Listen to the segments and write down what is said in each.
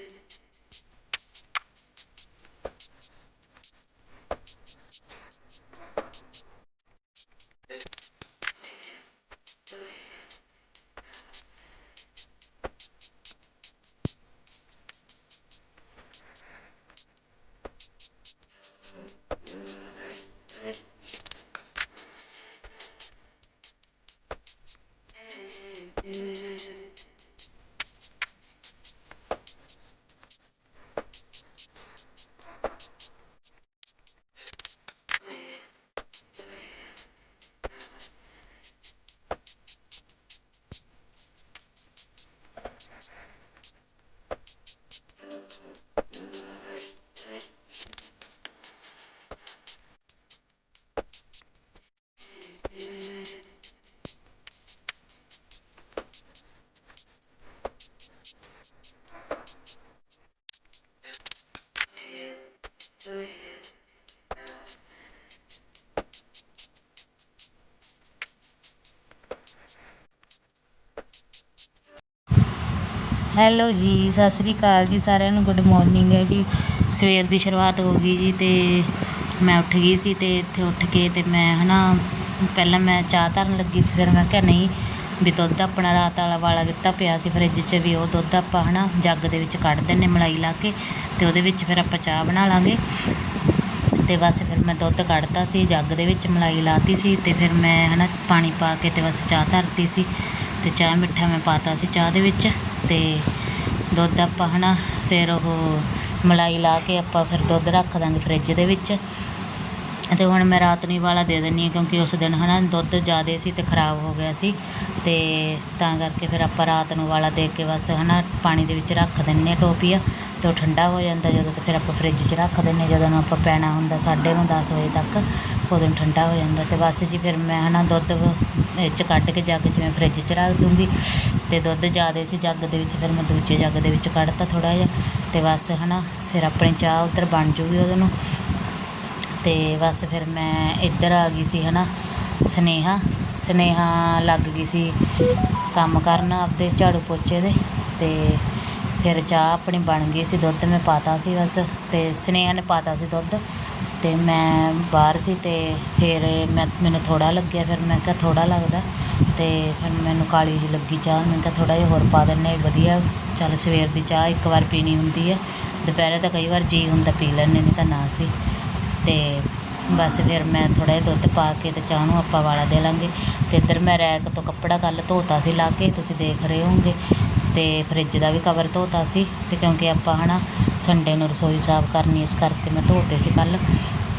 is, hello ਜੀ, ਸਤਿ ਸ੍ਰੀ ਅਕਾਲ ਜੀ ਸਾਰਿਆਂ ਨੂੰ, ਗੁੱਡ ਮਾਰਨਿੰਗ ਹੈ ਜੀ। ਸਵੇਰ ਦੀ ਸ਼ੁਰੂਆਤ ਹੋ ਗਈ ਜੀ ਤੇ ਮੈਂ ਉੱਠ ਗਈ ਸੀ ਤੇ ਇੱਥੇ ਉੱਠ ਕੇ ਤੇ ਮੈਂ ਹਨਾ, ਪਹਿਲਾਂ ਮੈਂ ਚਾਹ ਧਰਨ ਲੱਗੀ ਸੀ, ਫਿਰ ਮੈਂ ਕਿਹਾ ਨਹੀਂ, ਵੀ ਦੁੱਧ ਆਪਣਾ ਰਾਤ ਵਾਲਾ ਵਾਲਾ ਦਿੱਤਾ ਪਿਆ ਸੀ ਫਰਿੱਜ 'ਚ ਵੀ ਉਹ ਦੁੱਧ ਆਪਾਂ ਹਨਾ ਜੱਗ ਦੇ ਵਿੱਚ ਕੱਢ ਦਿੰਨੇ ਮਲਾਈ ਲਾ ਕੇ ਤੇ ਉਹਦੇ ਵਿੱਚ ਫਿਰ ਆਪਾਂ ਚਾਹ ਬਣਾ ਲਾਂਗੇ। ਤੇ ਬਸ ਫਿਰ ਮੈਂ ਦੁੱਧ ਕੱਢਤਾ ਸੀ, ਜੱਗ ਦੇ ਵਿੱਚ ਮਲਾਈ ਲਾਤੀ ਸੀ ਤੇ ਫਿਰ ਮੈਂ ਹਨਾ ਪਾਣੀ ਪਾ ਕੇ ਤੇ ਬਸ ਚਾਹ ਧਰਤੀ ਸੀ ਤੇ ਚਾਹ ਮਿੱਠਾ ਮੈਂ ਪਾਤਾ ਸੀ ਚਾਹ ਦੇ ਵਿੱਚ। ਅਤੇ ਦੁੱਧ ਆਪਾਂ ਹੈ ਨਾ ਫਿਰ ਉਹ ਮਲਾਈ ਲਾ ਕੇ ਆਪਾਂ ਫਿਰ ਦੁੱਧ ਰੱਖ ਦਾਂਗੇ ਫਰਿੱਜ ਦੇ ਵਿੱਚ। ਅਤੇ ਹੁਣ ਮੈਂ ਰਾਤ ਨੂੰ ਵਾਲਾ ਦੇ ਦਿੰਦੀ ਹਾਂ ਕਿਉਂਕਿ ਉਸ ਦਿਨ ਹੈ ਨਾ ਦੁੱਧ ਜ਼ਿਆਦਾ ਸੀ ਅਤੇ ਖਰਾਬ ਹੋ ਗਿਆ ਸੀ। ਅਤੇ ਤਾਂ ਕਰਕੇ ਫਿਰ ਆਪਾਂ ਰਾਤ ਨੂੰ ਵਾਲਾ ਦੇ ਕੇ ਬਸ ਹੈ ਨਾ ਪਾਣੀ ਦੇ ਵਿੱਚ ਰੱਖ ਦਿੰਦੇ ਹਾਂ ਟੋਪੀਆ ਅਤੇ ਉਹ ਠੰਡਾ ਹੋ ਜਾਂਦਾ ਜਦੋਂ ਤਾਂ ਫਿਰ ਆਪਾਂ ਫਰਿੱਜ 'ਚ ਰੱਖ ਦਿੰਨੇ ਜਦੋਂ ਨੂੰ ਆਪਾਂ ਪੈਣਾ ਹੁੰਦਾ ਸਾਢੇ ਨੂੰ 10 ਵਜੇ ਤੱਕ, ਉਦੋਂ ਠੰਡਾ ਹੋ ਜਾਂਦਾ। ਅਤੇ ਬਸ ਜੀ ਫਿਰ ਮੈਂ ਹੈ ਨਾ ਦੁੱਧ ਇਹ 'ਚ ਕੱਢ ਕੇ ਜੱਗ 'ਚ ਮੈਂ ਫਰਿੱਜ 'ਚ ਰੱਖ ਦੂੰਗੀ ਤੇ ਦੁੱਧ ਜ਼ਿਆਦਾ ਸੀ, ਜੱਗ ਦੇ ਵਿੱਚ ਫਿਰ ਮੈਂ ਦੂਜੇ ਜੱਗ ਦੇ ਵਿੱਚ ਕੱਢਤਾ ਥੋੜ੍ਹਾ ਜਿਹਾ ਤੇ ਬਸ ਹਨਾ, ਫਿਰ ਆਪਣੀ ਚਾਹ ਉੱਧਰ ਬਣ ਜੂਗੀ ਉਹਦੇ ਨੂੰ। ਤੇ ਬਸ ਫਿਰ ਮੈਂ ਇੱਧਰ ਆ ਗਈ ਸੀ ਹਨਾ, ਸਨੇਹਾ ਸਨੇਹਾ ਲੱਗ ਗਈ ਸੀ ਕੰਮ ਕਰਨ ਆਪਦੇ ਝਾੜੂ ਪੋਚੇ ਦੇ ਤੇ ਫਿਰ ਚਾਹ ਆਪਣੀ ਬਣ ਗਈ ਸੀ, ਦੁੱਧ ਮੈਂ ਪਾਤਾ ਸੀ ਬਸ ਤੇ ਸਨੇਹਾ ਨੇ ਪਾਤਾ ਸੀ ਦੁੱਧ। ਅਤੇ ਮੈਂ ਬਾਹਰ ਸੀ ਅਤੇ ਫਿਰ ਮੈਂ, ਮੈਨੂੰ ਥੋੜ੍ਹਾ ਲੱਗਿਆ, ਫਿਰ ਮੈਂ ਕਿਹਾ ਥੋੜ੍ਹਾ ਲੱਗਦਾ ਅਤੇ ਫਿਰ ਮੈਨੂੰ ਕਾਲੀ ਜਿਹੀ ਲੱਗੀ ਚਾਹ, ਮੈਂ ਕਿਹਾ ਥੋੜ੍ਹਾ ਜਿਹਾ ਹੋਰ ਪਾ ਦਿੰਦੇ ਵਧੀਆ, ਚੱਲ ਸਵੇਰ ਦੀ ਚਾਹ ਇੱਕ ਵਾਰ ਪੀਣੀ ਹੁੰਦੀ ਹੈ। ਦੁਪਹਿਰੇ ਤਾਂ ਕਈ ਵਾਰ ਜੀਅ ਹੁੰਦਾ, ਪੀ ਲੈਂਦੇ ਨਹੀਂ ਤਾਂ ਨਾ ਸੀ। ਅਤੇ ਬਸ ਫਿਰ ਮੈਂ ਥੋੜ੍ਹਾ ਜਿਹਾ ਦੁੱਧ ਪਾ ਕੇ ਅਤੇ ਚਾਹ ਨੂੰ ਆਪਾਂ ਵਾਲਾ ਦੇ ਲਾਂਗੇ। ਅਤੇ ਇੱਧਰ ਮੈਂ ਰੈਕ ਤੋਂ ਕੱਪੜਾ ਕੱਲ੍ਹ ਧੋਤਾ ਸੀ ਲਾ ਕੇ, ਤੁਸੀਂ ਦੇਖ ਰਹੇ ਹੋਵੋਗੇ। ਤੇ ਫਰਿੱਜ ਦਾ ਵੀ ਕਵਰ ਧੋਤਾ ਸੀ ਤੇ ਕਿਉਂਕਿ ਆਪਾਂ ਹਨਾ ਸੰਡੇ ਨੂੰ ਰਸੋਈ ਸਾਫ਼ ਕਰਨੀ ਇਸ ਕਰਕੇ ਮੈਂ ਧੋਤੇ ਸੀ ਕੱਲ੍ਹ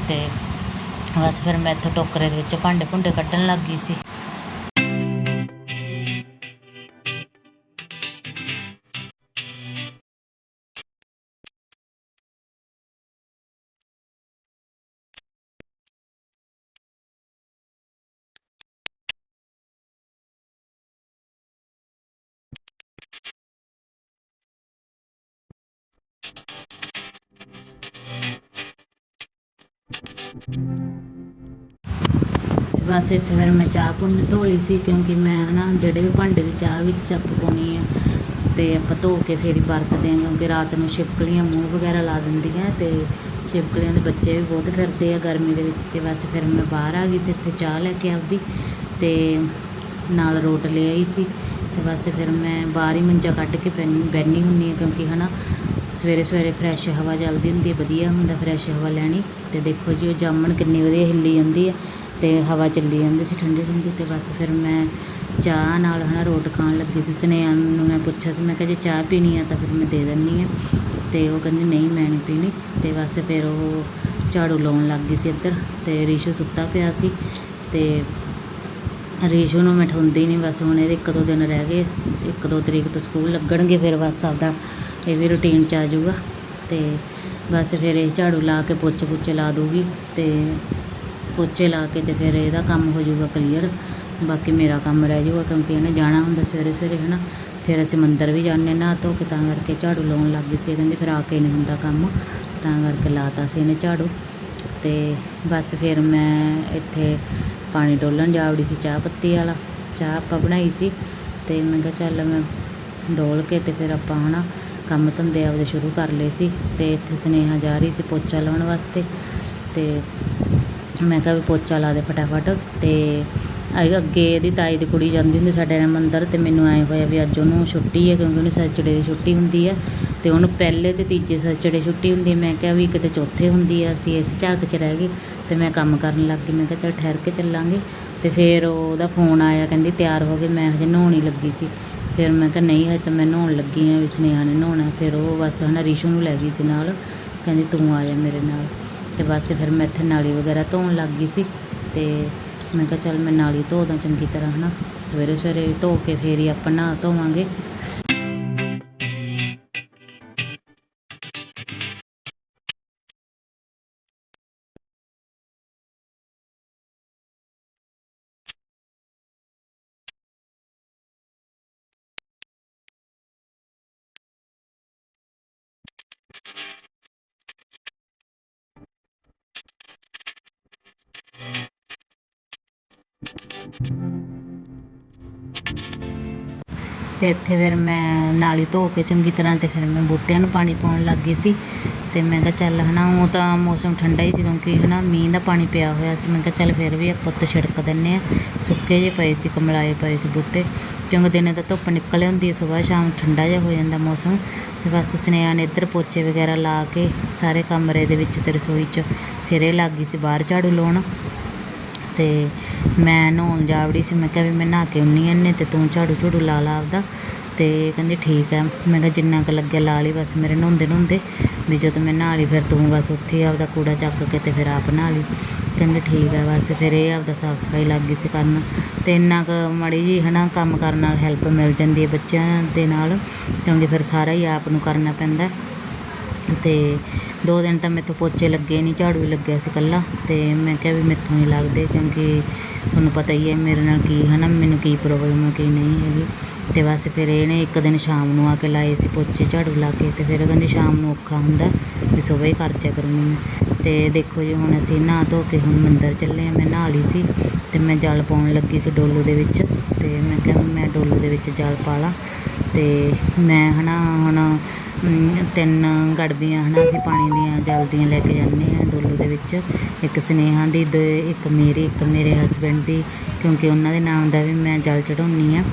ਤੇ ਬਸ ਫਿਰ ਮੈਂ ਇੱਥੋਂ ਟੋਕਰੇ ਦੇ ਵਿੱਚ ਭਾਂਡੇ ਭੁੰਡੇ ਕੱਢਣ ਲੱਗ ਗਈ ਸੀ। ਬਸ ਇੱਥੇ ਫਿਰ ਮੈਂ ਚਾਹ ਪੁੰਨ ਧੋ ਲਈ ਸੀ ਕਿਉਂਕਿ ਮੈਂ ਨਾ ਜਿਹੜੇ ਵੀ ਭਾਂਡੇ ਦੀ ਚਾਹ ਵਿੱਚ ਚੱਪ ਪਾਉਣੀ ਆ, ਤੇ ਆਪਾਂ ਧੋ ਕੇ ਫਿਰ ਹੀ ਵਰਤਦੇ ਹਾਂ ਕਿਉਂਕਿ ਰਾਤ ਨੂੰ ਛਿਪਕਲੀਆਂ ਮੂੰਹ ਵਗੈਰਾ ਲਾ ਦਿੰਦੀਆਂ ਤੇ ਛਿਪਕਲੀਆਂ ਦੇ ਬੱਚੇ ਵੀ ਬਹੁਤ ਫਿਰਦੇ ਆ ਗਰਮੀ ਦੇ ਵਿੱਚ ਤੇ ਬਸ ਫਿਰ ਮੈਂ ਬਾਹਰ ਆ ਗਈ ਸੀ ਇੱਥੇ ਚਾਹ ਲੈ ਕੇ ਆਪਦੀ ਤੇ ਨਾਲ ਰੋਟ ਲੈ ਆਈ ਸੀ ਤੇ ਬਸ ਫਿਰ ਮੈਂ ਬਾਹਰ ਹੀ ਮੰਜਾ ਕੱਢ ਕੇ ਪੈਣੀ ਬੈਠੀ ਹੁੰਨੀ ਆ ਕਿਉਂਕਿ ਹਨਾ ਸਵੇਰੇ ਸਵੇਰੇ ਫਰੈਸ਼ ਹਵਾ ਚੱਲਦੀ ਹੁੰਦੀ ਹੈ, ਵਧੀਆ ਹੁੰਦਾ ਫਰੈਸ਼ ਹਵਾ ਲੈਣੀ। ਤੇ ਦੇਖੋ ਜੀ, ਉਹ ਜਾਮਣ ਕਿੰਨੀ ਵਧੀਆ ਹਿੱਲੀ ਜਾਂਦੀ ਹੈ ਤੇ ਹਵਾ ਚੱਲੀ ਜਾਂਦੀ ਸੀ ਠੰਡੀ ਠੰਡੀ ਤੇ ਬਸ ਫਿਰ ਮੈਂ ਚਾਹ ਨਾਲ ਹਨਾ ਰੋਟ ਖਾਣ ਲੱਗੀ ਸੀ। ਸਨੇਹਾ ਨੂੰ ਮੈਂ ਪੁੱਛਿਆ ਸੀ, ਮੈਂ ਕਿਹਾ ਜੇ ਚਾਹ ਪੀਣੀ ਆ ਤਾਂ ਫਿਰ ਮੈਂ ਦੇ ਦਿੰਨੀ ਆ ਤੇ ਉਹ ਕਹਿੰਦੀ, ਨਹੀਂ, ਮੈਂ ਨਹੀਂ ਪੀਣੀ। ਤੇ ਬਸ ਫਿਰ ਉਹ ਝਾੜੂ ਲਾਉਣ ਲੱਗ ਗਈ ਸੀ ਇੱਧਰ ਤੇ ਰੀਸ਼ੂ ਸੁੱਤਾ ਪਿਆ ਸੀ ਤੇ ਰੀਸ਼ੂ ਨੂੰ ਮੈਂ ਠਾਉਂਦੀ ਨਹੀਂ ਬਸ ਹੁਣ ਇਹਦੇ ਇੱਕ ਦੋ ਦਿਨ ਰਹਿ ਗਏ, ਇੱਕ ਦੋ ਤਰੀਕ ਤੋਂ ਸਕੂਲ ਲੱਗਣਗੇ ਫਿਰ ਬਸ ਆਪਦਾ ਇਹ ਵੀ ਰੂਟੀਨ 'ਚ ਆ ਜਾਊਗਾ। ਤੇ ਬਸ ਫਿਰ ਇਹ ਝਾੜੂ ਲਾ ਕੇ ਪੋਚੇ ਪੁੱਚੇ ਲਾ ਦੂਗੀ ਤੇ ਪੋਚੇ ਲਾ ਕੇ ਤੇ ਫਿਰ ਇਹਦਾ ਕੰਮ ਹੋ ਜਾਊਗਾ ਕਲੀਅਰ ਬਾਕੀ ਮੇਰਾ ਕੰਮ ਰਹਿ ਜਾਊਗਾ ਕਿਉਂਕਿ ਇਹਨੇ ਜਾਣਾ ਹੁੰਦਾ ਸਵੇਰੇ ਸਵੇਰੇ ਹੈ ਨਾ ਫਿਰ ਅਸੀਂ ਮੰਦਰ ਵੀ ਜਾਂਦੇ ਨਾ ਧੋ ਕੇ, ਤਾਂ ਕਰਕੇ ਝਾੜੂ ਲਾਉਣ ਲੱਗ ਗਈ ਸੀ। ਇਹ ਕਹਿੰਦੀ ਫਿਰ ਆ ਕੇ ਨਹੀਂ ਹੁੰਦਾ ਕੰਮ। ਤਾਂ ਕਰਕੇ ਲਾਤਾ ਸੀ ਇਹਨੇ ਝਾੜੂ। ਤੇ ਬਸ ਫਿਰ ਮੈਂ ਇੱਥੇ ਪਾਣੀ ਡੋਲਣ ਜਾਵੜੀ ਸੀ, ਚਾਹ ਪੱਤੀ ਵਾਲਾ। ਚਾਹ ਆਪਾਂ ਬਣਾਈ ਸੀ। ਤੇ ਮੈਂ ਕਿਹਾ ਚੱਲ ਮੈਂ ਡੋਲ ਕੇ ਤੇ ਫਿਰ ਆਪਾਂ, ਹਨਾ ਕੰਮ ਧੰਦੇ ਆਪਦੇ ਸ਼ੁਰੂ ਕਰ ਲਏ ਸੀ ਤੇ ਇੱਥੇ ਸੁਨੇਹਾ ਜਾ ਰਹੀ ਸੀ ਪੋਚਾ ਲਾਉਣ ਵਾਸਤੇ ਤੇ ਮੈਂ ਕਿਹਾ ਵੀ ਪੋਚਾ ਲਾ ਦੇ ਫਟਾਫਟ ਤੇ ਅੱਗੇ ਇਹਦੀ ਤਾਈ ਦੀ ਕੁੜੀ ਜਾਂਦੀ ਹੁੰਦੀ ਸਾਡੇ ਨਾਲ ਮੰਦਰ ਤੇ ਮੈਨੂੰ ਐ ਹੋਇਆ ਵੀ ਅੱਜ ਉਹਨੂੰ ਛੁੱਟੀ ਹੈ ਕਿਉਂਕਿ ਉਹਨੂੰ ਸੈਚਰਡੇ ਦੀ ਛੁੱਟੀ ਹੁੰਦੀ ਹੈ ਤੇ ਉਹਨੂੰ ਪਹਿਲੇ ਤੇ ਤੀਜੇ ਸੈਚਰਡੇ ਛੁੱਟੀ ਹੁੰਦੀ ਹੈ ਮੈਂ ਕਿਹਾ ਵੀ ਕਿਤੇ ਚੌਥੇ ਹੁੰਦੀ ਆ, ਅਸੀਂ ਇਸ ਝਾਕ 'ਚ ਰਹਿ ਗਏ ਤੇ ਮੈਂ ਕੰਮ ਕਰਨ ਲੱਗ ਗਈ। ਮੈਂ ਕਿਹਾ ਚੱਲ ਠਹਿਰ ਕੇ ਚੱਲਾਂਗੇ ਤੇ ਫਿਰ ਉਹਦਾ ਫੋਨ ਆਇਆ, ਕਹਿੰਦੀ ਤਿਆਰ ਹੋ ਗਏ ਮੈਂ ਹਜੇ ਨਹਾਉਣ ਲੱਗੀ ਸੀ। ਫਿਰ ਮੈਂ ਕਿਹਾ ਨਹੀਂ, ਹਜੇ ਤਾਂ ਮੈਂ ਨਹਾਉਣ ਲੱਗੀ ਆ ਵੀ ਸੁਨੇਹਾ ਨੇ ਨਹਾਉਣਾ। ਫਿਰ ਉਹ ਬਸ ਹਨਾ ਰਿਸ਼ੂ ਨੂੰ ਲੈ ਗਈ ਸੀ ਨਾਲ, ਕਹਿੰਦੀ ਤੂੰ ਆ ਜਾ ਮੇਰੇ ਨਾਲ। ਤੇ ਬਸ ਫਿਰ ਮੈਂ ਇੱਥੇ ਨਾਲੀ ਵਗੈਰਾ ਧੋਣ ਲੱਗ ਗਈ ਸੀ ਤੇ ਮੈਂ ਕਿਹਾ ਚੱਲ ਮੈਂ ਨਾਲੀ ਧੋ ਦਾਂ ਚੰਗੀ ਤਰ੍ਹਾਂ ਹਨਾ। ਸਵੇਰੇ ਸਵੇਰੇ ਧੋ ਕੇ ਫੇਰ ਹੀ ਆਪਾਂ ਨਹਾ ਧੋਵਾਂਗੇ। ਤੇ ਇੱਥੇ ਫਿਰ ਮੈਂ ਨਾਲੀ ਧੋ ਕੇ ਚੰਗੀ ਤਰ੍ਹਾਂ ਤੇ ਫਿਰ ਮੈਂ ਬੂਟਿਆਂ ਨੂੰ ਪਾਣੀ ਪਾਉਣ ਲੱਗ ਗਈ ਸੀ। ਤੇ ਮੈਂ ਕਿਹਾ ਚੱਲ ਹੈ ਨਾ ਉਹ ਤਾਂ ਮੌਸਮ ਠੰਡਾ ਹੀ ਸੀ ਕਿਉਂਕਿ ਹੈ ਨਾ ਮੀਂਹ ਦਾ ਪਾਣੀ ਪਿਆ ਹੋਇਆ ਸੀ। ਮੈਂ ਕਿਹਾ ਚੱਲ ਫਿਰ ਵੀ ਆਪਾਂ ਉੱਤੇ ਛਿੜਕ ਦਿੰਦੇ ਹਾਂ। ਸੁੱਕੇ ਜਿਹੇ ਪਏ ਸੀ, ਕਮਲਾਏ ਪਏ ਸੀ ਬੂਟੇ। ਕਿਉਂਕਿ ਦਿਨੇ ਤਾਂ ਧੁੱਪ ਨਿਕਲ ਹੁੰਦੀ ਹੈ, ਸਵੇਰ ਸ਼ਾਮ ਠੰਡਾ ਜਿਹਾ ਹੋ ਜਾਂਦਾ ਮੌਸਮ। ਤੇ ਬਸ ਸੁਨੇਹਾ ਨੇ ਇੱਧਰ ਪੋਚੇ ਵਗੈਰਾ ਲਾ ਕੇ ਸਾਰੇ ਕਮਰੇ ਦੇ ਵਿੱਚ ਤੇ ਰਸੋਈ 'ਚ ਫਿਰ ਇਹ ਲੱਗ ਗਈ ਸੀ, ਬਾਹਰ ਝਾੜੂ ਲਾਉਣ। ਤੇ ਮੈਂ ਨਹਾਉਣ ਜਾਵੜੀ ਸੀ, ਮੈਂ ਕਿਹਾ ਵੀ ਮੈਂ ਨਹਾ ਕੇ ਆਉਂਦੀ ਐਨੇ ਨੇ ਤੇ ਤੂੰ ਝਾੜੂ ਝੂੜੂ ਲਾ ਲਾ ਆਪਦਾ। ਤੇ ਕਹਿੰਦੀ ਠੀਕ ਹੈ ਮੈਂ ਕਿਹਾ ਜਿੰਨਾ ਕੁ ਲੱਗਿਆ ਲਾ ਲਈ ਬਸ ਮੇਰੇ ਨਹਾਉਂਦੇ ਨਹਾਉਂਦੇ। ਵੀ ਜਦੋਂ ਮੈਂ ਨਹਾ ਲਈ ਫਿਰ ਤੂੰ ਬਸ ਉੱਥੇ ਹੀ ਆਪਦਾ ਕੂੜਾ ਚੱਕ ਕੇ ਤੇ ਫਿਰ ਆਪ ਨਹਾ ਲਈ। ਕਹਿੰਦੇ ਠੀਕ ਹੈ ਬਸ, ਫਿਰ ਇਹ ਆਪਦਾ ਸਾਫ਼ ਸਫ਼ਾਈ ਲੱਗ ਗਈ ਸੀ ਕਰਨ। ਤੇ ਇੰਨਾ ਕੁ ਮਾੜੀ ਜੀ ਹਨਾ ਕੰਮ ਕਰਨ ਨਾਲ ਹੈਲਪ ਮਿਲ ਜਾਂਦੀ ਹੈ ਬੱਚਿਆਂ ਦੇ ਨਾਲ, ਕਿਉਂਕਿ ਫਿਰ ਸਾਰਾ ਹੀ ਆਪ ਨੂੰ ਕਰਨਾ ਪੈਂਦਾ। ਤੇ ਦੋ ਦਿਨ ਤਾਂ ਮੈਥੋਂ ਪੋਚੇ ਲੱਗੇ ਨਹੀਂ ਝਾੜੂ ਹੀ ਲੱਗਿਆ ਸੀ ਕੱਲਾ ਤੇ ਮੈਂ ਕਿਹਾ ਵੀ ਮੈਥੋਂ ਨਹੀਂ ਲੱਗਦੇ ਕਿਉਂਕਿ ਤੁਹਾਨੂੰ ਪਤਾ ਹੀ ਹੈ ਮੇਰੇ ਨਾਲ ਕੀ ਹੈ ਨਾ, ਮੈਨੂੰ ਕੀ ਪ੍ਰੋਬਲਮ ਹੈ, ਕੀ ਨਹੀਂ ਹੈਗੀ। ਤੇ ਬਸ ਫਿਰ ਇਹਨੇ ਇੱਕ ਦਿਨ ਸ਼ਾਮ ਨੂੰ ਆ ਕੇ ਲਾਏ ਸੀ ਪੋਚੇ ਝਾੜੂ ਲਾ ਕੇ ਤੇ ਫਿਰ ਉਹ ਕਹਿੰਦੀ ਸ਼ਾਮ ਨੂੰ ਔਖਾ ਹੁੰਦਾ ਵੀ ਸਵੇਰੇ ਹੀ ਕਰ ਜਿਆ ਕਰੂੰਗੀ ਮੈਂ। ਤੇ ਦੇਖੋ ਜੀ, ਹੁਣ ਅਸੀਂ ਨਹਾ ਧੋ ਕੇ ਹੁਣ ਮੰਦਰ ਚੱਲੇ ਆ ਮੈਂ ਨਹਾ ਲਈ ਸੀ ਤੇ ਮੈਂ ਜਲ ਪਾਉਣ ਲੱਗੀ ਸੀ ਡੋਲੂ ਦੇ ਵਿੱਚ ਤੇ ਮੈਂ ਕਿਹਾ ਵੀ ਮੈਂ ਡੋਲੂ ਦੇ ਵਿੱਚ ਜਲ ਪਾ ਲਾਂ। ਤੇ ਮੈਂ ਨਾ ਹੁਣ ਅਮ, ਤਿੰਨ ਗੜਬੀਆਂ ਨਾ ਅਸੀਂ ਪਾਣੀ ਦੀਆਂ ਜਲ ਦੀਆਂ ਲੈ ਕੇ ਜਾਂਦੇ ਹਾਂ ਡੋਲੂ ਦੇ ਵਿੱਚ। ਇੱਕ ਸਨੇਹਾ ਦੀ ਦੋ ਇੱਕ ਮੇਰੀ ਇੱਕ ਮੇਰੇ ਹਸਬੈਂਡ ਦੀ ਕਿਉਂਕਿ ਉਹਨਾਂ ਦੇ ਨਾਮ ਦਾ ਵੀ ਮੈਂ ਜਲ ਚੜਾਉਂਦੀ ਹਾਂ।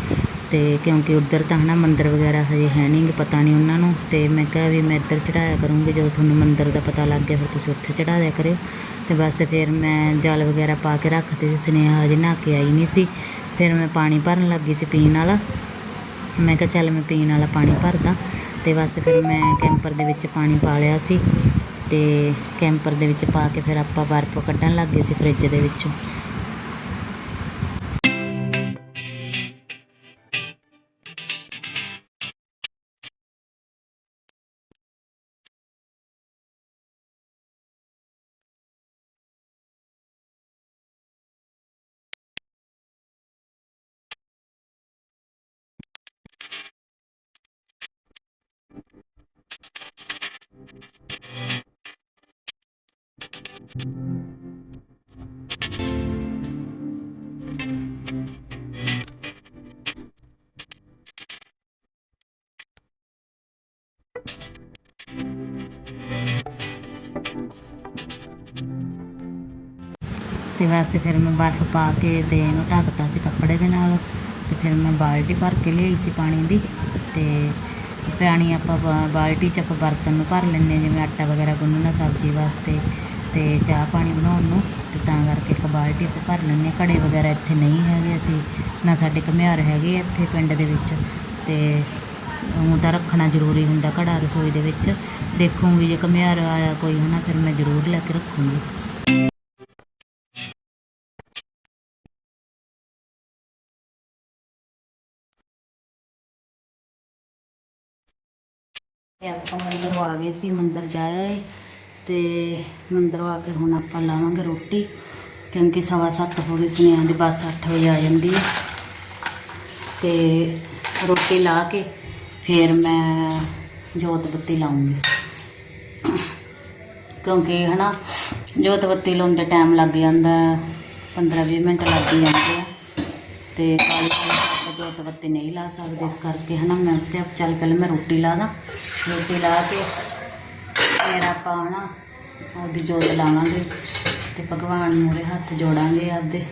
ਅਤੇ ਕਿਉਂਕਿ ਉੱਧਰ ਤਾਂ ਹੈ ਨਾ ਮੰਦਰ ਵਗੈਰਾ ਹਜੇ ਹੈ ਨਹੀਂ ਗੇ ਪਤਾ ਨਹੀਂ ਉਹਨਾਂ ਨੂੰ। ਅਤੇ ਮੈਂ ਕਿਹਾ ਵੀ ਮੈਂ ਇੱਧਰ ਚੜਾਇਆ ਕਰੂੰਗੀ ਜਦੋਂ ਤੁਹਾਨੂੰ ਮੰਦਰ ਦਾ ਪਤਾ ਲੱਗ ਗਿਆ ਫਿਰ ਤੁਸੀਂ ਉੱਥੇ ਚੜਾ ਦਿਆ ਕਰਿਓ। ਅਤੇ ਬਸ ਫਿਰ ਮੈਂ ਜਲ ਵਗੈਰਾ ਪਾ ਕੇ ਰੱਖਦੇ ਸੀ ਸਨੇਹਾ ਹਜੇ ਨਹਾ ਕੇ ਆਈ ਨਹੀਂ ਸੀ। ਫਿਰ ਮੈਂ ਪਾਣੀ ਭਰਨ ਲੱਗੀ ਸੀ ਪੀਣ ਵਾਲਾ। ਮੈਂ ਕਿਹਾ ਚੱਲ ਮੈਂ ਪੀਣ ਵਾਲਾ ਪਾਣੀ ਭਰਦਾ ਤੇ ਬਸ ਫਿਰ ਮੈਂ ਕੈਂਪਰ ਦੇ ਵਿੱਚ ਪਾਣੀ ਪਾ ਲਿਆ ਸੀ ਤੇ ਕੈਂਪਰ ਦੇ ਵਿੱਚ ਪਾ ਕੇ ਫਿਰ ਆਪਾਂ ਬਰਫ਼ ਕੱਢਣ ਲੱਗ ਗਏ ਸੀ ਫ੍ਰਿਜ ਦੇ ਵਿੱਚੋਂ। ਤੇ ਵੈਸੇ ਫਿਰ ਮੈਂ ਬਰਫ਼ ਪਾ ਕੇ ਅਤੇ ਇਹਨੂੰ ਢੱਕਤਾ ਸੀ ਕੱਪੜੇ ਦੇ ਨਾਲ ਅਤੇ ਫਿਰ ਮੈਂ ਬਾਲਟੀ ਭਰ ਕੇ ਲਿਆਈ ਸੀ ਪਾਣੀ ਦੀ ਅਤੇ ਪਾਣੀ ਆਪਾਂ ਬਾਲਟੀ 'ਚ ਆਪਾਂ ਬਰਤਨ ਨੂੰ ਭਰ ਲੈਂਦੇ ਹਾਂ, ਜਿਵੇਂ ਆਟਾ ਵਗੈਰਾ ਗੁੰਨਣਾ ਸਬਜ਼ੀ ਵਾਸਤੇ ਅਤੇ ਚਾਹ ਪਾਣੀ ਬਣਾਉਣ ਨੂੰ ਅਤੇ ਤਾਂ ਕਰਕੇ ਇੱਕ ਬਾਲਟੀ ਆਪਾਂ ਭਰ ਲੈਂਦੇ ਹਾਂ। ਘੜੇ ਵਗੈਰਾ ਇੱਥੇ ਨਹੀਂ ਹੈਗੇ ਅਸੀਂ, ਨਾ ਸਾਡੇ ਘੁਮਿਆਰ ਹੈਗੇ ਆ ਇੱਥੇ ਪਿੰਡ ਦੇ ਵਿੱਚ। ਅਤੇ ਉਹ ਤਾਂ ਰੱਖਣਾ ਜ਼ਰੂਰੀ ਹੁੰਦਾ ਘੜਾ ਰਸੋਈ ਦੇ ਵਿੱਚ। ਦੇਖੂੰਗੀ ਜੇ ਘੁਮਿਆਰ ਆਇਆ ਕੋਈ ਹੈ ਨਾ ਫਿਰ ਮੈਂ ਜ਼ਰੂਰ ਲੈ ਕੇ ਰੱਖੂੰਗੀ। ਆਪਾਂ ਮੰਦਰ ਆ ਗਏ ਸੀ ਮੰਦਰ ਜਾਇਆ ਤੇ ਮੰਦਰੋਂ ਆ ਕੇ ਹੁਣ ਆਪਾਂ ਲਾਵਾਂਗੇ ਰੋਟੀ, ਕਿਉਂਕਿ ਸਵਾ ਸੱਤ ਹੋ ਗਏ ਸੁਨੇਹਾਂ ਦੀ, ਬੱਸ 8 ਵਜੇ ਆ ਜਾਂਦੀ ਹੈ ਤੇ ਰੋਟੀ ਲਾ ਕੇ ਫਿਰ ਮੈਂ ਜੋਤ ਬੱਤੀ ਲਾਉਂਗੀ। ਕਿਉਂਕਿ ਹਨਾ, ਜੋਤ ਬੱਤੀ ਲਾਉਂਦੇ ਟਾਈਮ ਲੱਗ ਜਾਂਦਾ 15-20 ਮਿੰਟ ਲੱਗ ਜਾਂਦੇ ਆ। ਤੇ ਕਾਲੀ ਆਪਾਂ ਜੋਤ ਬੱਤੀ ਨਹੀਂ ਲਾ ਸਕਦੇ, ਇਸ ਕਰਕੇ ਹਨਾ ਮੈਂ ਤੇ ਚੱਲ ਪਹਿਲਾਂ ਮੈਂ ਰੋਟੀ ਲਾ ਦਾਂ ਰੋਟੀ ਲਾ ਕੇ ਫਿਰ ਆਪਾਂ ਹਨਾ ਆਪਦੀ ਜੋਤ ਲਾਵਾਂਗੇ ਤੇ ਭਗਵਾਨ ਮੂਹਰੇ ਹੱਥ ਜੋੜਾਂਗੇ ਆਪਦੇ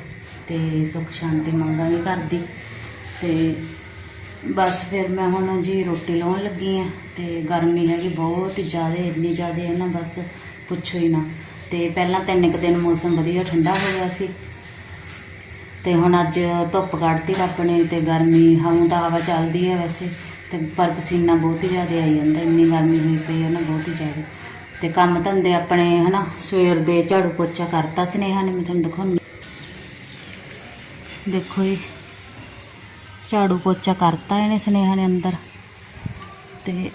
ਤੇ ਸੁੱਖ ਸ਼ਾਂਤੀ ਮੰਗਾਂਗੇ ਘਰ ਦੀ। ਤੇ ਬਸ ਫਿਰ ਮੈਂ ਹੁਣ ਜੀ ਰੋਟੀ ਲਾਉਣ ਲੱਗੀ ਆ ਤੇ ਗਰਮੀ ਹੈਗੀ ਬਹੁਤ ਹੀ ਜ਼ਿਆਦਾ, ਇੰਨੀ ਜ਼ਿਆਦਾ ਹੈ ਨਾ ਬਸ ਪੁੱਛੋ ਹੀ ਨਾ। ਤੇ ਪਹਿਲਾਂ ਤਿੰਨ ਕੁ ਦਿਨ ਮੌਸਮ ਵਧੀਆ ਠੰਡਾ ਹੋ ਗਿਆ ਸੀ। ਤੇ ਹੁਣ ਅੱਜ ਧੁੱਪ ਕੱਢਤੀ ਰੱਬ ਨੇ ਤੇ ਗਰਮੀ ਹਵਾਂ ਤਾਂ ਹਵਾ ਚੱਲਦੀ ਹੈ ਵੈਸੇ ਤੇ ਪਰ ਪਸੀਨਾ ਬਹੁਤ ਹੀ ਜ਼ਿਆਦਾ ਆਈ ਜਾਂਦਾ, ਇੰਨੀ ਗਰਮੀ ਹੋਈ ਪਈ ਹੈ ਨਾ ਬਹੁਤ ਹੀ ਜ਼ਿਆਦਾ। ਤੇ ਕੰਮ ਧੰਦੇ ਆਪਣੇ, ਹਨਾ, ਸਵੇਰ ਦੇ ਝਾੜੂ ਪੋਚਾ ਕਰਤਾ ਸਨੇਹਾ ਨੇ, ਮੈਂ ਤੁਹਾਨੂੰ ਦਿਖਾਉਂਦੀ ਦੇਖੋ ਜੀ, ਝਾੜੂ ਪੋਚਾ ਕਰਤਾ ਇਹਨੇ ਸਨੇਹਾ ਨੇ ਅੰਦਰ। ਤੇ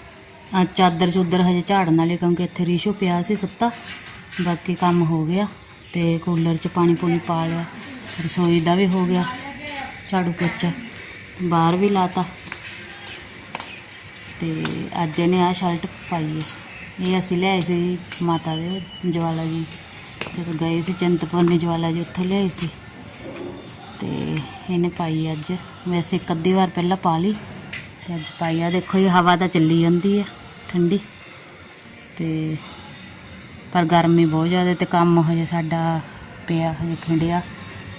ਆ ਚਾਦਰ ਚੁੱਦਰ ਹਜੇ ਝਾੜਨ ਵਾਲੇ, ਕਿਉਂਕਿ ਇੱਥੇ ਰੀਸ਼ੂ ਪਿਆ ਸੀ ਸੁੱਤਾ, ਬਾਕੀ ਕੰਮ ਹੋ ਗਿਆ ਤੇ ਕੂਲਰ 'ਚ ਪਾਣੀ ਪੂਣੀ ਪਾ ਲਿਆ, ਰਸੋਈ ਦਾ ਵੀ ਹੋ ਗਿਆ ਝਾੜੂ ਪੋਚਾ, ਬਾਹਰ ਵੀ ਲਾਤਾ। ਤੇ ਅੱਜ ਇਹਨੇ ਆ ਸ਼ਰਟ ਪਾਈ ਹੈ। ਇਹ ਅਸੀਂ ਲਿਆਏ ਸੀ ਮਾਤਾ ਦੇ ਜਵਾਲਾ ਜੀ। ਜਦੋਂ ਗਏ ਸੀ ਚਿੰਤਪੁਰਨੀ ਜਵਾਲਾ ਜੀ, ਉੱਥੋਂ ਲਿਆਏ ਸੀ। ਤੇ ਇਹਨੇ ਪਾਈ ਅੱਜ। ਵੈਸੇ ਇੱਕ ਅੱਧੀ ਵਾਰ ਪਹਿਲਾਂ ਪਾ ਲਈ। ਤੇ ਅੱਜ ਪਾਈ ਆ। ਦੇਖੋ ਇਹ ਹਵਾ ਤਾਂ ਚੱਲੀ ਜਾਂਦੀ ਹੈ ਠੰਡੀ। ਤੇ ਪਰ ਗਰਮੀ ਬਹੁਤ ਜ਼ਿਆਦਾ ਤੇ ਕੰਮ ਹਜੇ ਸਾਡਾ ਪਿਆ, ਹਜੇ ਖਿੰਡਿਆ।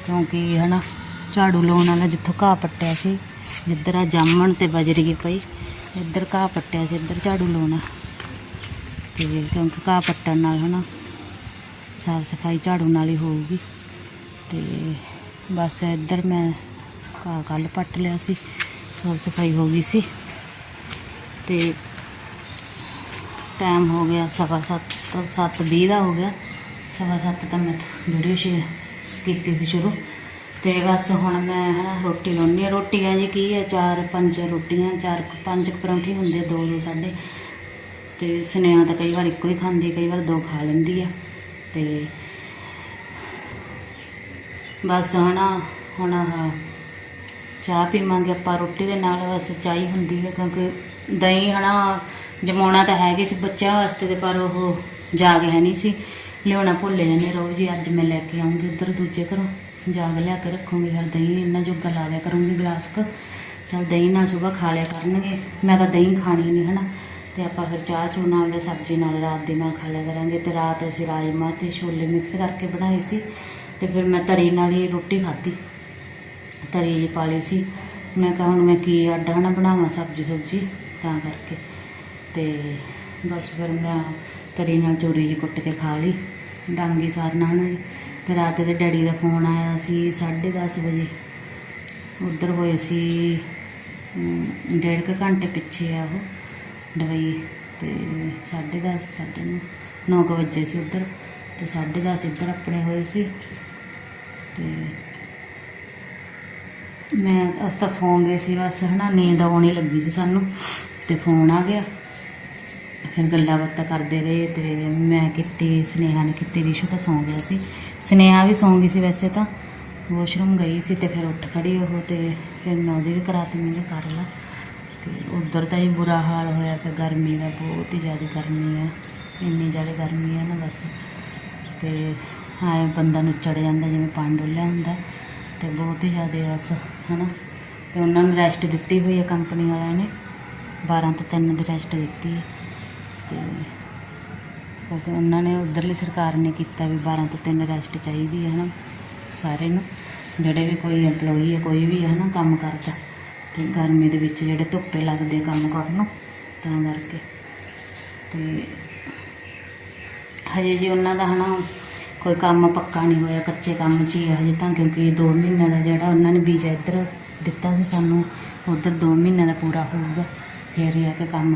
ਕਿਉਂਕਿ ਹਨਾ, ਝਾੜੂ ਲਾਉਣ ਵਾਲਾ ਜਿੱਥੋਂ ਘਾਹ ਪੱਟਿਆ ਸੀ, ਜਿੱਧਰ ਆ ਜਾਮਣ ਤੇ ਬਜਰੀ ਪਈ, ਇੱਧਰ ਘਾਹ ਪੱਟਿਆ ਸੀ, ਇੱਧਰ ਝਾੜੂ ਲਾਉਣਾ। ਤੇ ਕਿਉਂਕਿ ਘਾਹ ਪੱਟਣ ਨਾਲ ਹਨਾ ਸਾਫ਼ ਸਫ਼ਾਈ ਝਾੜੂ ਨਾਲ ਹੀ ਹੋਊਗੀ। ਤੇ ਬਸ ਇੱਧਰ ਮੈਂ ਘਾਹ ਕੱਲ ਪੱਟ ਲਿਆ ਸੀ ਸਾਫ਼ ਸਫ਼ਾਈ ਹੋ ਗਈ ਸੀ। ਤੇ ਟਾਈਮ ਹੋ ਗਿਆ ਸਵਾ ਸੱਤ ਸੱਤ ਵੀਹ ਦਾ ਹੋ ਗਿਆ। ਸਵਾ ਸੱਤ ਤਾਂ ਮੈਂ ਵੀਡੀਓ ਸ਼ੇਅਰ ਕੀਤੀ ਸੀ ਸ਼ੁਰੂ। ਤੇ ਬਸ ਹੁਣ ਮੈਂ ਹਨਾ ਰੋਟੀ ਲਾਉਣੀ ਆ। ਰੋਟੀਆਂ ਜੀ ਕੀ ਹੈ ਚਾਰ ਪੰਜ ਰੋਟੀਆਂ, ਚਾਰ ਪੰਜ ਕੁ ਪਰੌਂਠੇ ਹੁੰਦੇ ਦੋ ਦੋ ਸਾਡੇ। ਤੇ ਸੁਨੇਹਾ ਤਾਂ ਕਈ ਵਾਰ ਇੱਕੋ ਹੀ ਖਾਂਦੀ ਕਈ ਵਾਰ ਦੋ ਖਾ ਲੈਂਦੀ ਆ। ਤੇ ਬਸ ਹਨਾ, ਹੁਣ ਆਹ ਚਾਹ ਪੀਵਾਂਗੇ ਆਪਾਂ, ਰੋਟੀ ਦੇ ਨਾਲ ਬਸ ਚਾਹ ਹੀ ਹੁੰਦੀ ਹੈ ਕਿਉਂਕਿ ਦਹੀਂ ਹਨਾ, ਜਮਾਉਣਾ ਤਾਂ ਹੈਗੇ ਸੀ ਬੱਚਿਆਂ ਵਾਸਤੇ ਤੇ, ਪਰ ਉਹ ਜਾਗ ਹੈ ਨਹੀਂ ਸੀ। ਲਿਆਉਣਾ ਭੁੱਲ ਜਾਂਦੇ ਰੋਜ਼ ਹੀ ਅੱਜ ਮੈਂ ਲੈ ਕੇ ਆਉਂਗੀ ਉਧਰ ਦੂਜੇ ਘਰੋਂ। ਜਾਗ ਲਿਆ ਕੇ ਰੱਖੂੰਗੀ, ਫਿਰ ਦਹੀਂ ਇੰਨਾ ਜੋਗਾ ਲਾ ਦਿਆ ਕਰੂੰਗੀ ਗਲਾਸ ਕ। ਚਲ ਦਹੀਂ ਨਾਲ ਸਵੇਰ ਖਾ ਲਿਆ ਕਰਨਗੇ, ਮੈਂ ਤਾਂ ਦਹੀਂ ਖਾਣੀ ਨਹੀਂ ਹਨਾ। ਤੇ ਆਪਾਂ ਫਿਰ ਚਾਹ ਚੂਹ ਨਾਲ ਜਾਂ ਸਬਜ਼ੀ ਨਾਲ ਰਾਤ ਦੇ ਨਾਲ ਖਾ ਲਿਆ ਕਰਾਂਗੇ ਤੇ ਰਾਤ ਅਸੀਂ ਰਾਜਮਾ ਤੇ ਛੋਲੇ ਮਿਕਸ ਕਰਕੇ ਬਣਾਏ ਸੀ ਤੇ ਫਿਰ ਮੈਂ ਤਰੀ ਨਾਲ ਹੀ ਰੋਟੀ ਖਾਧੀ। ਤਰੀ ਜਿਹੀ ਪਾ ਲਈ ਸੀ। ਮੈਂ ਕਿਹਾ ਹੁਣ ਮੈਂ ਕੀ ਅੱਡ ਹਨਾ ਬਣਾਵਾਂ ਸਬਜ਼ੀ ਸੁਬਜੀ ਤਾਂ ਕਰਕੇ। ਤੇ ਬਸ ਫਿਰ ਮੈਂ ਤਰੀ ਨਾਲ ਚੋਰੀ ਜਿਹੀ ਕੁੱਟ ਕੇ ਖਾ ਲਈ। ਡਾਂਗੀ ਸਾਰਨਾ ਹਨਾ ਜੀ। ਤੇ ਰਾਤ ਦੇ ਡੈਡੀ ਦਾ ਫੋਨ ਆਇਆ ਸੀ 10:30 ਵਜੇ। ਉੱਧਰ ਹੋਏ ਸੀ ਡੇਢ ਕੁ ਘੰਟੇ ਪਿੱਛੇ ਆ ਉਹ। ਦਵਾਈ ਤੇ 10:30 ਸਾਢੇ ਨੌ ਨੌ ਕੁ ਵਜੇ ਸੀ ਉੱਧਰ ਤੇ 10:30 ਇੱਧਰ ਆਪਣੇ ਹੋਏ ਸੀ ਤੇ ਮੈਂ ਅਸ ਤਾਂ ਸੌਂ ਗਏ ਸੀ ਬਸ, ਹਨਾ, ਨੀਂਦ ਆਉਣੀ ਲੱਗੀ ਸੀ ਸਾਨੂੰ ਤੇ ਫੋਨ ਆ ਗਿਆ। ਫਿਰ ਗੱਲਾਂ ਬਾਤਾਂ ਕਰਦੇ ਰਹੇ ਤੇ ਮੈਂ ਕੀਤੀ, ਸਨੇਹਾ ਨੇ ਕੀਤੀ, ਰਿਸ਼ੂ ਤਾਂ ਸੌਂ ਗਿਆ ਸੀ। ਸਨੇਹਾ ਵੀ ਸੌਂ ਗਈ ਸੀ ਵੈਸੇ ਤਾਂ। ਵਾਸ਼ਰੂਮ ਗਈ ਸੀ ਤੇ ਫਿਰ ਉੱਠ ਖੜੀ ਉਹ ਤੇ ਫਿਰ ਮੈਂ ਉਹਦੀ ਵੀ ਕਰਾਤੀ, ਮੈਂ ਕਰ ਲਾ। ਤੇ ਉਧਰ ਤਾਂ ਹੀ ਬੁਰਾ ਹਾਲ ਹੋਇਆ ਪਿਆ, ਗਰਮੀ ਦਾ ਬਹੁਤ ਹੀ ਜ਼ਿਆਦਾ ਗਰਮੀ ਆ, ਇੰਨੀ ਜ਼ਿਆਦਾ ਗਰਮੀ ਹੈ ਨਾ ਬਸ। ਤੇ ਹਾਂ ਬੰਦਾ ਨੂੰ ਚੜ ਜਾਂਦਾ, ਜਿਵੇਂ ਪਾਣੀ ਡੁੱਲਿਆ ਹੁੰਦਾ, ਤੇ ਬਹੁਤ ਹੀ ਜ਼ਿਆਦਾ ਬਸ, ਹਨਾ। ਤੇ ਉਹਨਾਂ ਨੂੰ ਰੈਸਟ ਦਿੱਤੀ ਹੋਈ ਹੈ ਕੰਪਨੀ ਵਾਲਿਆਂ ਨੇ 12 ਤੋਂ 3 ਦੀ ਰੈਸਟ ਦਿੱਤੀ ਹੈ ਤੇ ਉਹ ਉਹਨਾਂ ਨੇ ਉਧਰਲੀ ਸਰਕਾਰ ਨੇ ਕੀਤਾ ਵੀ 12 ਤੋਂ 3 ਰੈਸਟ ਚਾਹੀਦੀ ਹੈ ਹਨਾ ਸਾਰੇ ਨੂੰ, ਜਿਹੜੇ ਵੀ ਕੋਈ EMPLOYEE ਹੈ ਕੋਈ ਵੀ ਹੈ ਨਾ ਕੰਮ ਕਰਦਾ। ਤੇ ਗਰਮੀ ਦੇ ਵਿੱਚ ਜਿਹੜੇ ਧੁੱਪੇ ਲੱਗਦੇ ਕੰਮ ਕਰਨ ਨੂੰ, ਤਾਂ ਕਰਕੇ। ਤੇ ਹਜੇ ਜੀ ਉਹਨਾਂ ਦਾ ਹਨਾ, ਕੋਈ ਕੰਮ ਪੱਕਾ ਨਹੀਂ ਹੋਇਆ, ਕੱਚੇ ਕੰਮ 'ਚ ਹੀ ਹੈ ਹਜੇ ਤਾਂ, ਕਿਉਂਕਿ 2 ਮਹੀਨੇ ਦਾ ਜਿਹੜਾ ਉਹਨਾਂ ਨੇ ਵੀਜ਼ਾ ਇੱਧਰ ਦਿੱਤਾ ਸੀ ਸਾਨੂੰ, ਉਧਰ 2 ਮਹੀਨੇ ਦਾ ਪੂਰਾ ਹੋਊਗਾ, ਫਿਰ ਇਹ ਆ ਕੇ ਕੰਮ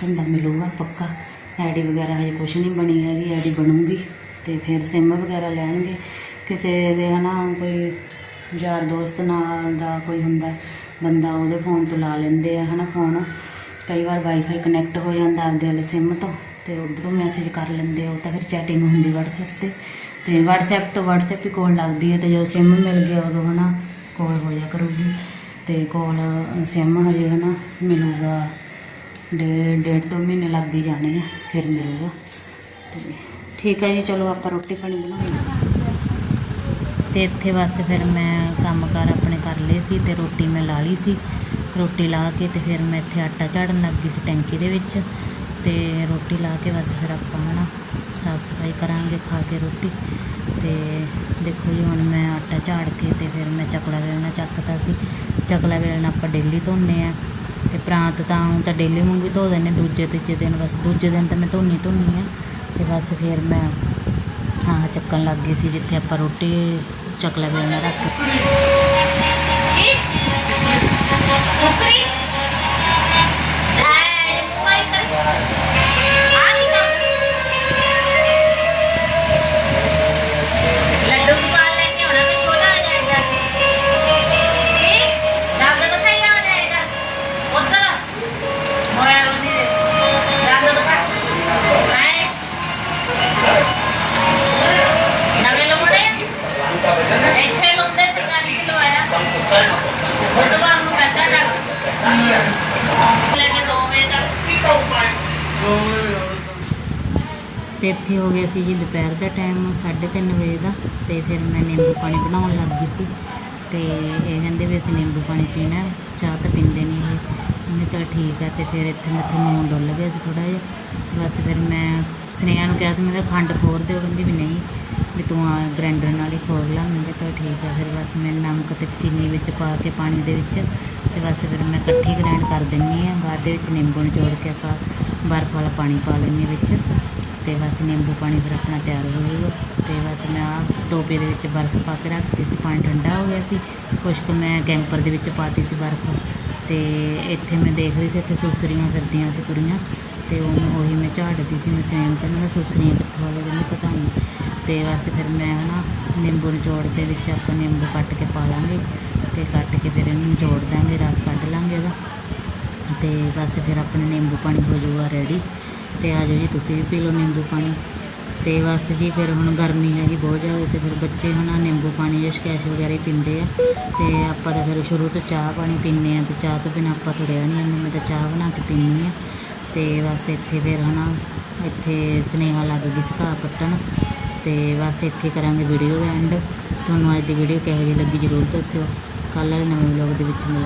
ਧੰਦਾ ਮਿਲੂਗਾ ਪੱਕਾ। ਐਡੀ ਵਗੈਰਾ ਹਜੇ ਕੁਛ ਨਹੀਂ ਬਣੀ ਹੈਗੀ, ਐਡੀ ਬਣੂਗੀ, ਤੇ ਫਿਰ ਸਿਮ ਵਗੈਰਾ ਲੈਣਗੇ। ਕਿਸੇ ਦੇ ਹਨਾ, ਕੋਈ ਯਾਰ ਦੋਸਤ ਨਾਲ ਦਾ ਕੋਈ ਹੁੰਦਾ ਬੰਦਾ ਉਹਦੇ ਫੋਨ ਤੋਂ ਲਾ ਲੈਂਦੇ ਆ, ਹਨਾ ਫੋਨ ਕਈ ਵਾਰ ਵਾਈਫਾਈ ਕਨੈਕਟ ਹੋ ਜਾਂਦਾ ਆਪਦੇ ਵਾਲੇ ਸਿਮ ਤੋਂ, ਤੇ ਉਧਰੋਂ ਮੈਸੇਜ ਕਰ ਲੈਂਦੇ ਆ, ਉਹ ਤਾਂ ਫਿਰ ਚੈਟਿੰਗ ਹੁੰਦੀ WhatsApp ਤੇ। ਤੇ WhatsApp ਤੋਂ WhatsApp ਹੀ ਕੋਲ ਲੱਗਦੀ ਹੈ ਤੇ ਜਦੋਂ ਸਿਮ ਮਿਲ ਗਿਆ ਉਦੋਂ, ਹਨਾ ਕੋਲ ਹੋ ਜਾ ਕਰੂਗੀ। ਤੇ ਕੋਲ ਸਿਮ ਹਜੇ, ਹਨਾ, ਮਿਲੂਗਾ, ਡੇਢ ਡੇਢ ਦੋ ਮਹੀਨੇ ਲੱਗ ਹੀ ਜਾਣੇ ਆ, ਫਿਰ ਮਿਲੂਗਾ। ਤੇ ਠੀਕ ਹੈ ਜੀ, ਚਲੋ ਆਪਾਂ ਰੋਟੀ ਪਾਣੀ ਬਣਾਉਂਦੇ ਹਾਂ। ਤੇ ਇੱਥੇ ਬਸ ਫਿਰ ਮੈਂ ਕੰਮਕਾਰ ਆਪਣੇ ਕਰ ਲਏ ਸੀ ਤੇ ਰੋਟੀ ਮੈਂ ਲਾ ਲਈ ਸੀ। ਰੋਟੀ ਲਾ ਕੇ ਤੇ ਫਿਰ ਮੈਂ ਇੱਥੇ ਆਟਾ ਝਾੜਨ ਲੱਗ ਗਈ ਸੀ ਟੈਂਕੀ ਦੇ ਵਿੱਚ ਤੇ ਰੋਟੀ ਲਾ ਕੇ ਬਸ ਫਿਰ ਆਪਾਂ ਹੈ ਨਾ ਸਾਫ਼ ਸਫ਼ਾਈ ਕਰਾਂਗੇ, ਖਾ ਕੇ ਰੋਟੀ ਤੇ ਦੇਖੋ ਜੀ ਹੁਣ ਮੈਂ ਆਟਾ ਝਾੜ ਕੇ ਤੇ ਫਿਰ ਮੈਂ ਚਕਲਾ ਵੇਲਣਾ ਚੱਕਤਾ ਸੀ। ਚਕਲਾ ਵੇਲਣਾ ਆਪਾਂ ਡੇਲੀ ਧੋਂਦੇ ਆ ਤੇ ਪ੍ਰਾਂਤ ਤਾਂ ਤਾਂ ਡੇਲੀ ਵਾਂਗੂ ਧੋ ਦਿੰਦੇ, ਦੂਜੇ ਤੀਜੇ ਦਿਨ ਬਸ ਦੂਜੇ ਦਿਨ ਤਾਂ ਮੈਂ ਧੋਨੀ ਧੋਨੀ ਆ ਤੇ ਬਸ ਫਿਰ ਮੈਂ ਆਹ ਚੱਕਣ ਲੱਗ ਗਈ ਸੀ ਜਿੱਥੇ ਆਪਾਂ ਰੋਟੀ ਚਕਲਾ ਵੇਲਣਾ ਰੱਖ ਤੇ ਇੱਥੇ ਹੋ ਗਿਆ ਸੀ ਜੀ ਦੁਪਹਿਰ ਦਾ ਟਾਈਮ 3:30 ਵਜੇ ਦਾ, ਤੇ ਫਿਰ ਮੈਂ ਨਿੰਬੂ ਪਾਣੀ ਬਣਾਉਣ ਲੱਗ ਗਈ ਸੀ। ਤੇ ਇਹ ਕਹਿੰਦੇ ਵੀ ਅਸੀਂ ਨਿੰਬੂ ਪਾਣੀ ਪੀਣਾ, ਚਾਹ ਤਾਂ ਪੀਂਦੇ ਨਹੀਂ ਇਹ। ਮੈਂ ਚਲ ਠੀਕ ਹੈ ਤੇ ਫਿਰ ਇੱਥੇ ਮੱਥੇ ਮੂੰਹ ਡੁੱਲ ਗਿਆ ਸੀ ਥੋੜਾ ਜਿਹਾ। ਬਸ ਫਿਰ ਮੈਂ ਸਨੇਹਾ ਨੂੰ ਕਿਹਾ ਸੀ, ਮੈਂ ਕਿਹਾ ਖੰਡ ਖੋਰ ਦਿਓ, ਕਹਿੰਦੀ ਵੀ ਨਹੀਂ, ਵੀ ਤੂੰ ਆ ਗ੍ਰੈਂਡਰ ਨਾਲ ਹੀ ਖੋਰ ਲਾ। ਮੈਂ ਕਿਹਾ ਚਲ ਠੀਕ ਹੈ ਫਿਰ ਬਸ ਮੈਂ ਨਮਕ ਤੇ ਚੀਨੀ ਵਿੱਚ ਪਾ ਕੇ ਪਾਣੀ ਦੇ ਵਿੱਚ, ਤੇ ਬਸ ਫਿਰ ਮੈਂ ਇਕੱਠੀ ਗ੍ਰੈਂਡ ਕਰ ਦਿੰਨੀ ਆ। ਬਾਅਦ ਦੇ ਵਿੱਚ ਨਿੰਬੂ ਨਿਚੋੜ ਕੇ ਆਪਾਂ ਬਰਫ ਵਾਲਾ ਪਾਣੀ ਪਾ ਲੈਂਦੇ ਵਿੱਚ। ਤੇ ਬਸ ਨਿੰਬੂ ਪਾਣੀ ਫਿਰ ਆਪਣਾ ਤਿਆਰ ਹੋ ਜਾਊਗਾ। ਤੇ ਬਸ ਮੈਂ ਆ ਟੋਪੇ ਦੇ ਵਿੱਚ ਬਰਫ਼ ਪਾ ਕੇ ਰੱਖਤੀ ਸੀ, ਪਾਣੀ ਠੰਡਾ ਹੋ ਗਿਆ ਸੀ। ਕੁਛ ਕੁ ਮੈਂ ਕੈਂਪਰ ਦੇ ਵਿੱਚ ਪਾਤੀ ਸੀ ਬਰਫ਼। ਤੇ ਇੱਥੇ ਮੈਂ ਦੇਖ ਰਹੀ ਸੀ, ਇੱਥੇ ਸੁਸਰੀਆਂ ਫਿਰਦੀਆਂ ਸੀ ਤੁਰੀਆਂ ਤੇ ਉਹ ਉਹੀ ਮੈਂ ਝਾੜਦੀ ਸੀ, ਮੈਂ ਸੇਮ ਤੇ ਮੈਂ ਸੁਸਰੀਆਂ ਕਿੱਥੋਂ ਆ ਗਈਆਂ ਪਤਾ ਨਹੀਂ। ਤੇ ਬਸ ਫਿਰ ਮੈਂ ਹਨਾ ਨਿੰਬੂ ਨਿਚੋੜ ਦੇ ਵਿੱਚ ਆਪਾਂ ਨਿੰਬੂ ਕੱਟ ਕੇ ਪਾ ਲਾਂਗੇ। ਤੇ ਕੱਟ ਕੇ ਫਿਰ ਇਹਨੂੰ ਨਿਚੋੜ ਦਾਂਗੇ, ਰਸ ਕੱਢ ਲਾਂਗੇ ਇਹਦਾ ਤੇ ਬਸ ਫਿਰ ਆਪਣਾ ਨਿੰਬੂ ਪਾਣੀ ਹੋ ਜਾਊਗਾ ਰੈਡੀ ਤੇ ਆ ਜਾਓ ਜੀ ਤੁਸੀਂ ਵੀ ਪੀ ਲਓ ਨਿੰਬੂ ਪਾਣੀ। ਤੇ ਬਸ ਜੀ ਫਿਰ ਹੁਣ ਗਰਮੀ ਹੈਗੀ ਬਹੁਤ ਜ਼ਿਆਦਾ ਤੇ ਫਿਰ ਬੱਚੇ ਹੁਣ ਨਿੰਬੂ ਪਾਣੀ ਜਾਂ ਸਕੈਸ਼ ਵਗੈਰਾ ਹੀ ਪੀਂਦੇ ਆ। ਤੇ ਆਪਾਂ ਤਾਂ ਫਿਰ ਸ਼ੁਰੂ ਤੋਂ ਚਾਹ ਪਾਣੀ ਪੀਂਦੇ ਆ ਤੇ ਚਾਹ ਤੋਂ ਬਿਨਾਂ ਆਪਾਂ ਤੁਰਿਆ ਨਹੀਂ ਜਾਂਦਾ, ਮੈਂ ਤਾਂ ਚਾਹ ਬਣਾ ਕੇ ਪੀਂਦੀ ਆ। ਤੇ ਬਸ ਇੱਥੇ ਫਿਰ ਹਨਾ ਇੱਥੇ ਸੁਨੇਹਾ ਲੱਗ ਗਈ ਸੀ ਪੱਟਣ। ਤੇ ਬਸ ਇੱਥੇ ਕਰਾਂਗੇ ਵੀਡੀਓ ਐਂਡ ਤੁਹਾਨੂੰ ਅੱਜ ਦੀ ਵੀਡੀਓ ਕਿਹੋ ਜਿਹੀ ਲੱਗੀ ਜ਼ਰੂਰ ਦੱਸਿਓ। ਕੱਲ੍ਹ ਵਾਲੇ ਨਵੇਂ ਵਲੌਗ ਦੇ ਵਿੱਚ ਮਿਲਾਂਗੇ।